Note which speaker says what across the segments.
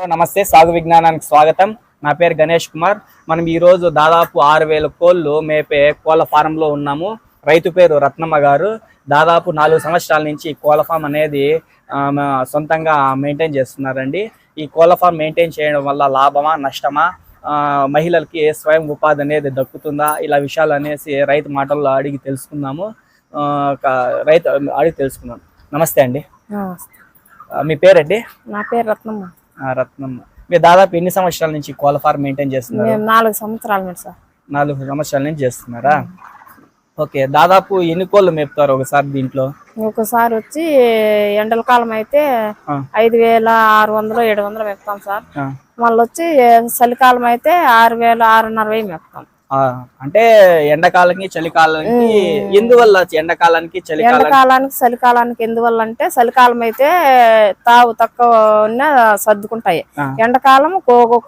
Speaker 1: నమస్తే సాగు విజ్ఞానానికి స్వాగతం. నా పేరు గణేష్ కుమార్. మనం ఈ రోజు దాదాపు ఆరు వేల కోళ్ళు మేపే కోళ్ళ ఫారంలో ఉన్నాము. రైతు పేరు రత్నమ్మ గారు. దాదాపు నాలుగు సంవత్సరాల నుంచి ఈ కోళ్ళ ఫామ్ అనేది సొంతంగా మెయింటైన్ చేస్తున్నారండి. ఈ కోళ్ళ ఫామ్ మెయింటైన్ చేయడం వల్ల లాభమా నష్టమా? మహిళలకి స్వయం ఉపాధి అనేది దక్కుతుందా? ఇలా విషయాలు అనేసి రైతు మాటల్లో అడిగి తెలుసుకుందాము. రైతు అడిగి తెలుసుకుందాం. నమస్తే అండి. మీ పేరండి?
Speaker 2: నా పేరు రత్నమ్మ.
Speaker 1: రత్నమ్మ మీరు దాదాపు ఎన్ని సంవత్సరాల నుంచి కోళ్ళ ఫార్మ్ మెయింటైన్ చేస్తున్నారు?
Speaker 2: మేము నాలుగు సంవత్సరాలు మీద సార్.
Speaker 1: నాలుగు సంవత్సరాల నుంచి చేస్తున్నారా? ఓకే దాదాపు ఎన్ని కోళ్ళు మేపుతారు ఒకసారి దీంట్లో?
Speaker 2: ఒకసారి వచ్చి ఎండల కాలం అయితే. ఐదు వేల ఆరు వందలు ఏడు వందలు మెప్తాం సార్. మళ్ళీ వచ్చి చలికాలం అయితే ఆరు వేల ఆరున్నర వెయ్యి మెప్తాం.
Speaker 1: అంటే ఎండాకాలానికి చలికాలానికి ఎందువల్ల ఎండాకాలానికి చలికాలానికి?
Speaker 2: ఎండాకాలానికి చలికాలానికి ఎందువల్ల అంటే చలికాలం అయితే తావు తక్కువ ఉన్న సర్దుకుంటాయి. ఎండాకాలం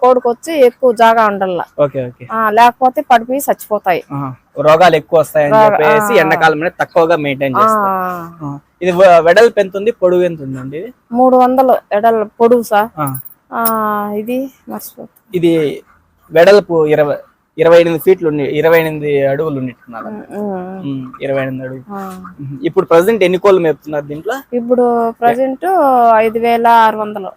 Speaker 2: కోడికి వచ్చి ఎక్కువ జాగా ఆ, లేకపోతే పడిపోయి చచ్చిపోతాయి.
Speaker 1: రోగాలు ఎక్కువ వస్తాయని చెప్పేసి ఎండాకాలం అనేది తక్కువగా మెయింటైన్
Speaker 2: ఆ,
Speaker 1: ఇది వె- వెడల్పు ఎంత ఉంది? పొడుగు ఎంత ఉందండి
Speaker 2: మూడు వందలు ఎడల పొడుగు సార్. ఇది మర్చిపోతా
Speaker 1: ఇది వెడల్పు ఇరవై ఇరవై ఎనిమిది ఫీట్లు ఉండి ఇరవై ఎనిమిది అడుగులు ఉండిట్టున్నారు ఇరవై ఎనిమిది అడుగులు. ఇప్పుడు ప్రజెంట్ ఎన్ని కోళ్ళు మేపుతున్నారు దీంట్లో?
Speaker 2: ఇప్పుడు ప్రజెంట్ ఐదు వేల ఆరు వందలు.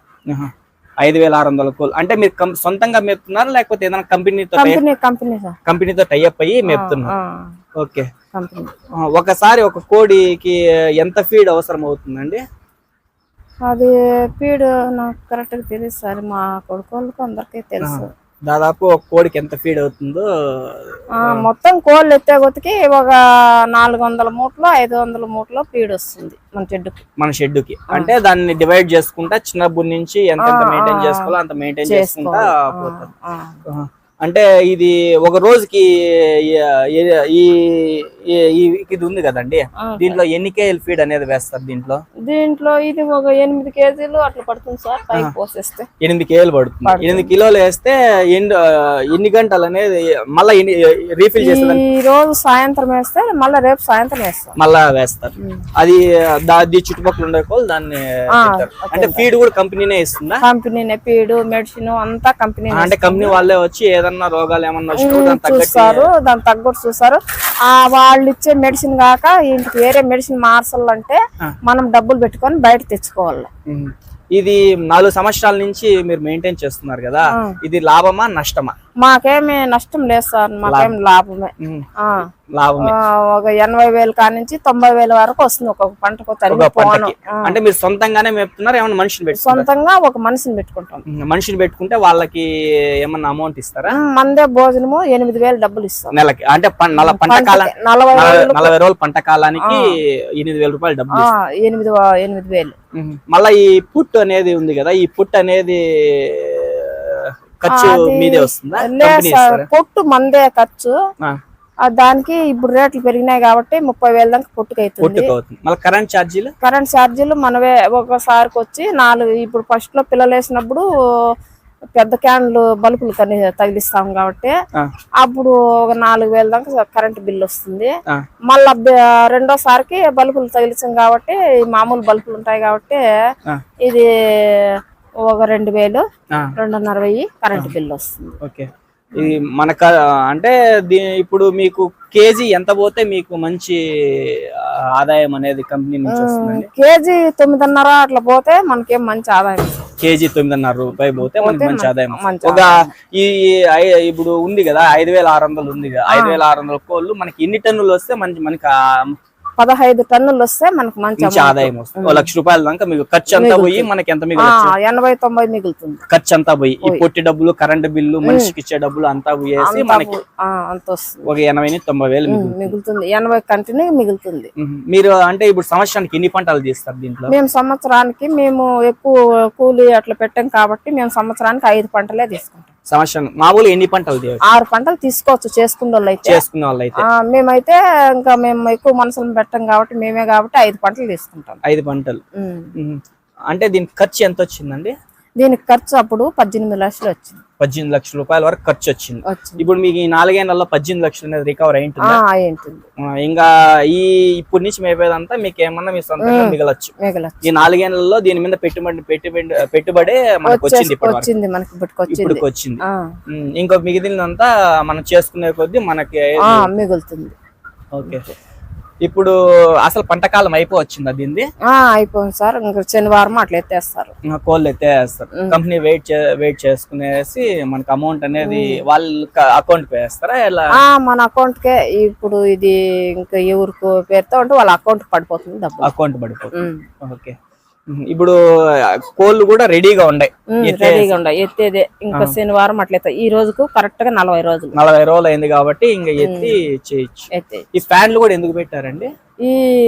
Speaker 1: ఐదు వేల ఆరు వందల కోళ్ళు. అంటే మీరు సొంతంగా మేపుతున్నారా లేకపోతే ఏదైనా కంపెనీతో కంపెనీతో టైఅప్ అయ్యి మేపుతున్నారు? ఓకే. ఒకసారి ఒక కోడికి ఎంత ఫీడ్ అవసరం అవుతుందండి
Speaker 2: అది పీడు నాకు కరెక్ట్గా తెలియదు సార్. మా కొడుకోళ్ళకి అందరికీ తెలుసు.
Speaker 1: దాదాపు ఒక కోడికి ఎంత ఫీడ్ అవుతుందో
Speaker 2: మొత్తం కోళ్ళు ఎత్తే కొద్దికి ఒక నాలుగు వందల మూటలు ఐదు వందల మూటలు పీడు వస్తుంది మన చెడ్డుకి
Speaker 1: మన షెడ్డుకి. అంటే దాన్ని డివైడ్ చేసుకుంటా చిన్నప్పటి నుంచి ఎంత మెయింటైన్ చేసుకోవాలో అంత మెయింటైన్ చేసుకుంటా పోతుంది. అంటే ఇది ఒక రోజుకి ఈ- ఇది ఉంది కదండి. దీంట్లో ఎన్ని కేజీలు ఫీడ్ అనేది వేస్తారు దీంట్లో?
Speaker 2: దీంట్లో ఇది ఒక ఎనిమిది కేజీలు అట్లా పడుతుంది సార్ పైకి పోసేస్తే.
Speaker 1: ఎనిమిది కేజీలు పడుతుంది. ఎనిమిది కిలోలు వేస్తే ఎన్ని ఎన్ని గంటలు అనేది మళ్ళీ రీఫిల్ చేస్తే
Speaker 2: ఈ రోజు సాయంత్రం వేస్తే మళ్ళీ రేపు సాయంత్రం వేస్తాం
Speaker 1: మళ్ళా వేస్తారు. అది దాది చుట్టుపక్కల ఉండే వాళ్ళు దాన్ని. అంటే ఫీడ్ కూడా కంపెనీనే ఇస్తుందా?
Speaker 2: కంపెనీ పీడు మెడిసిన్ అంతా కంపెనీ
Speaker 1: అంటే కంపెనీ వాళ్ళే వచ్చి ఏదన్నా రోగాలు ఏమన్నా
Speaker 2: చూస్తారు దాని తగ్గట్టు చూస్తారు. వాళ్ళు ఇచ్చే మెడిసిన్ కాక ఇంటికి వేరే మెడిసిన్ మార్చాలంటే మనం డబ్బులు పెట్టుకొని బయట తెచ్చుకోవాలి.
Speaker 1: ఇది నాలుగు సంవత్సరాల నుంచి మీరు మెయింటైన్ చేస్తున్నారు కదా. ఇది లాభమా నష్టమా
Speaker 2: మాకేమి నష్టం లేదు సార్ మాకేం లాభమే. ఒక ఎనభై వేలు కానించి తొంభై వేల వరకు వస్తుంది ఒక్కొక్క పంటకు తరిగి
Speaker 1: ఒక
Speaker 2: పోను.
Speaker 1: పంటకి అంటే మీరు సొంతంగానే మేపుతున్నారు ఏమన్నా మనిషిని పెట్టుకుంటారు?
Speaker 2: సొంతంగా ఒక మనిషిని పెట్టుకుంటాం.
Speaker 1: మనిషిని పెట్టుకుంటే వాళ్ళకి ఏమన్నా అమౌంట్ ఇస్తారా?
Speaker 2: మందే భోజనము ఎనిమిది వేలు డబ్బులు ఇస్తాం.
Speaker 1: నెలకి. అంటే పంట కాలం
Speaker 2: నలభై
Speaker 1: రోజుల పంట కాలానికి ఎనిమిది వేల రూపాయలు డబ్బులు
Speaker 2: ఎనిమిది ఎనిమిది వేలు.
Speaker 1: మళ్ళా ఈ పుట్టు అనేది ఉంది కదా ఈ పుట్టు అనేది ఖర్చు మీదే వస్తుందా?
Speaker 2: పొట్టు మందే ఖర్చు. దానికి ఇప్పుడు రేట్లు పెరిగినాయి కాబట్టి ముప్పై వేల దాకా పుట్టుకైతుంది
Speaker 1: మళ్ళీ కరెంట్ ఛార్జీలు
Speaker 2: కరెంట్ ఛార్జీలు మనవే ఒకసారికి వచ్చి నాలుగు ఇప్పుడు ఫస్ట్లో పిల్లలు వేసినప్పుడు పెద్ద క్యాన్లు బల్బులు కని తగిలిస్తాం కాబట్టి అప్పుడు ఒక నాలుగు వేల దాకా కరెంట్ బిల్ వస్తుంది. మళ్ళా రెండోసారికి బల్బులు తగిలించాం కాబట్టి మామూలు బల్బులు ఉంటాయి కాబట్టి ఇది ఒక రెండు వేలు రెండున్నర వెయ్యి కరెంట్ బిల్ వస్తుంది.
Speaker 1: ఓకే. ఇది మనక అంటే ఇప్పుడు మీకు కేజీ ఎంత పోతే మీకు మంచి ఆదాయం అనేది కంపెనీ నుంచి వస్తుందండి?
Speaker 2: కేజీ తొమ్మిదిన్నర అట్లా పోతే మనకేం మంచి ఆదాయం.
Speaker 1: కేజీ తొమ్మిదిన్నర రూపాయి పోతే మనకి మంచి ఆదాయం ఒక ఈ ఇప్పుడు ఉంది కదా ఐదు వేల ఆరు వందలు ఉంది కదా ఐదు వేల ఆరు వందల కోళ్ళు మనకి ఎన్ని టన్నులు వస్తే మంచి మనకి ఆ
Speaker 2: పదహైదు టన్నులు వస్తే మనకు మంచి
Speaker 1: ఆదాయం వస్తుంది. లక్ష రూపాయల దాకా మీకు ఖర్చు అంతా పోయి మనకి ఎంత
Speaker 2: ఆ,
Speaker 1: మిగలచ్చు
Speaker 2: ఎనభై తొంభై మిగులుతుంది.
Speaker 1: ఖర్చు అంతా పోయి. ఈ పొట్టి డబ్బులు కరెంట్ బిల్లు మనిషికి ఇచ్చే డబ్బులు అంతా పోయేసి మనకి
Speaker 2: అంత వస్తుంది.
Speaker 1: ఒక ఎనభై నుంచి తొంభై వేలు మిగులుతుంది.
Speaker 2: ఎనభై కంటిన్యూ మిగులుతుంది.
Speaker 1: మీరు అంటే ఇప్పుడు సంవత్సరానికి ఎన్ని పంటలు తీస్తారు దీంట్లో?
Speaker 2: మేము సంవత్సరానికి మేము ఎక్కువ కూలి అట్లా పెట్టాం కాబట్టి మేము సంవత్సరానికి ఐదు పంటలే తీసుకుంటాం.
Speaker 1: సంవత్సరం మామూలు ఎన్ని పంటలు
Speaker 2: ఆరు పంటలు తీసుకోవచ్చు చేసుకునే వాళ్ళు అయితే
Speaker 1: చేసుకునే వాళ్ళు అయితే
Speaker 2: ఆ, మేమైతే ఇంకా మేము ఎక్కువ మనుషులను పెట్టాం కాబట్టి మేమే కాబట్టి ఐదు పంటలు తీసుకుంటాం.
Speaker 1: ఐదు పంటలు. అంటే దీనికి ఖర్చు ఎంత వచ్చిందండి
Speaker 2: దీనికి ఖర్చు అప్పుడు పద్దెనిమిది లక్షలు వచ్చింది.
Speaker 1: పద్దెనిమిది లక్షల రూపాయల వరకు ఖర్చు వచ్చింది. ఇప్పుడు మీకు ఈ నాలుగేళ్ళలో పద్దెనిమిది లక్షలు అనేది రికవర్ అయి
Speaker 2: ఆ,
Speaker 1: ఉంటుందా.
Speaker 2: అయింటుంది
Speaker 1: ఇంకా ఈ ఇప్పటి నుంచి మేపేదంతా మీకు ఏమన్నా మీ సొంతంగా మిగలచ్చు.
Speaker 2: మిగలచ్చు.
Speaker 1: ఈ నాలుగేళ్ళలో దీని మీద పెట్టుబడి పెట్టుబడి పెట్టుబడే మనకు వచ్చింది
Speaker 2: వచ్చింది మనకి ఇప్పటికి వచ్చింది.
Speaker 1: ఇంకో మిగిలినంతా మనం చేసుకునే కొద్దీ మనకి
Speaker 2: మిగులుతుంది.
Speaker 1: ఓకే. ఇప్పుడు అసలు పంటకాలం అయిపోవచ్చింది దీన్ని
Speaker 2: ఆ అయిపోయింది సార్. ఇంకా శనివారం అట్లా ఎత్తేస్తారు.
Speaker 1: కోళ్ళు ఎత్తేస్తారు. కంపెనీ వెయిట్ వెయిట్ చేసుకునేసి మనకి అమౌంట్ అనేది వాళ్ళ అకౌంట్ పే చేస్తారా ఎలా?
Speaker 2: మన అకౌంట్ కే ఇప్పుడు ఇది ఇంకా ఎవరికి పేరుతో ఉంటే వాళ్ళ అకౌంట్ పడిపోతుంది
Speaker 1: అకౌంట్ పడిపోతుంది. ఓకే. ఇప్పుడు కోళ్ళు కూడా రెడీగా ఉన్నాయి
Speaker 2: రెడీగా ఉండ. ఎత్తేదే. ఇంకా శనివారం అట్లా ఎత్తా ఈ రోజుకు కరెక్ట్గా నలభై రోజులు.
Speaker 1: నలభై రోజులు అయింది కాబట్టి ఇంకా ఎత్తి చేయొచ్చు. ఈ ఫ్యాన్లు కూడా ఎందుకు పెట్టారండి?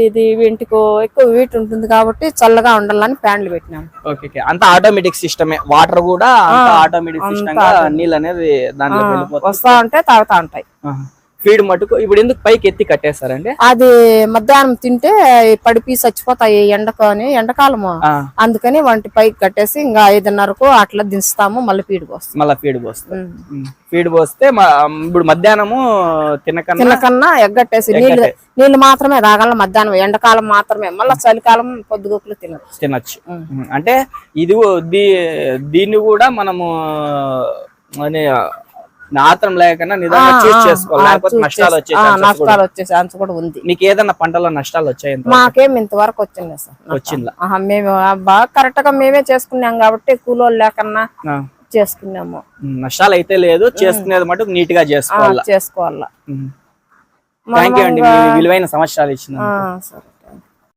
Speaker 2: ఇది ఇంటికి ఎక్కువ వీట్ ఉంటుంది కాబట్టి చల్లగా ఉండాలని ఫ్యాన్లు పెట్టినాం.
Speaker 1: ఓకే అంతా ఆటోమేటిక్ సిస్టమే. వాటర్ కూడా అంతా ఆటోమేటిక్ సిస్టమ్ నీళ్ళు అనేది దాంట్లో
Speaker 2: వస్తా ఉంటే తాగుతా ఉంటాయి.
Speaker 1: ఫీడ్ మటుకు ఇప్పుడు ఎందుకు పైకి ఎత్తి కట్టేస్తారండి
Speaker 2: అది మధ్యాహ్నం తింటే పడిపి చచ్చిపోతాయి ఎండకు అని ఎండాకాలము. అందుకని వంటి పైకి కట్టేసి ఇంకా ఐదున్నరకు అట్లా దించుతాము మళ్ళీ పీడికి వస్తాం
Speaker 1: మళ్ళా ఫీడ్ పోస్తుంది ఫీడ్ పోస్తే ఇప్పుడు మధ్యాహ్నము తినకన్నా
Speaker 2: తినకన్నా ఎగ్గట్టేసి నీళ్ళు నీళ్ళు మాత్రమే తాగాల మధ్యాహ్నం ఎండాకాలం మాత్రమే. మళ్ళీ చలికాలం పొద్దుగోకులు
Speaker 1: తినొచ్చు. ఉమ్, అంటే ఇది దీన్ని కూడా మనము అని ఆత్రం లేకుండా నిదానంగా చూస్ చేసుకోవాలి. లేకపోతే నష్టాలు వచ్చే
Speaker 2: నష్టాలు వచ్చే ఛాన్స్ కూడా ఉంది.
Speaker 1: మీకు ఏదైనా పంటలో నష్టాలు వచ్చాయి
Speaker 2: మాకేం ఇంతవరకు వచ్చింది సార్
Speaker 1: వచ్చిందా?
Speaker 2: ఆహా, మేము బాగా కరెక్ట్గా మేమే చేసుకున్నాం కాబట్టి కూలోళ్ళు లేకన్నా చేసుకున్నాము.
Speaker 1: నష్టాలు అయితే లేదు చేసుకునేది మటుకు
Speaker 2: నీట్గా
Speaker 1: చేసుకోవాలి?
Speaker 2: చేసుకోవాలా.
Speaker 1: థ్యాంక్ యూ అండి విలువైన సంవత్సరాలు ఇచ్చిన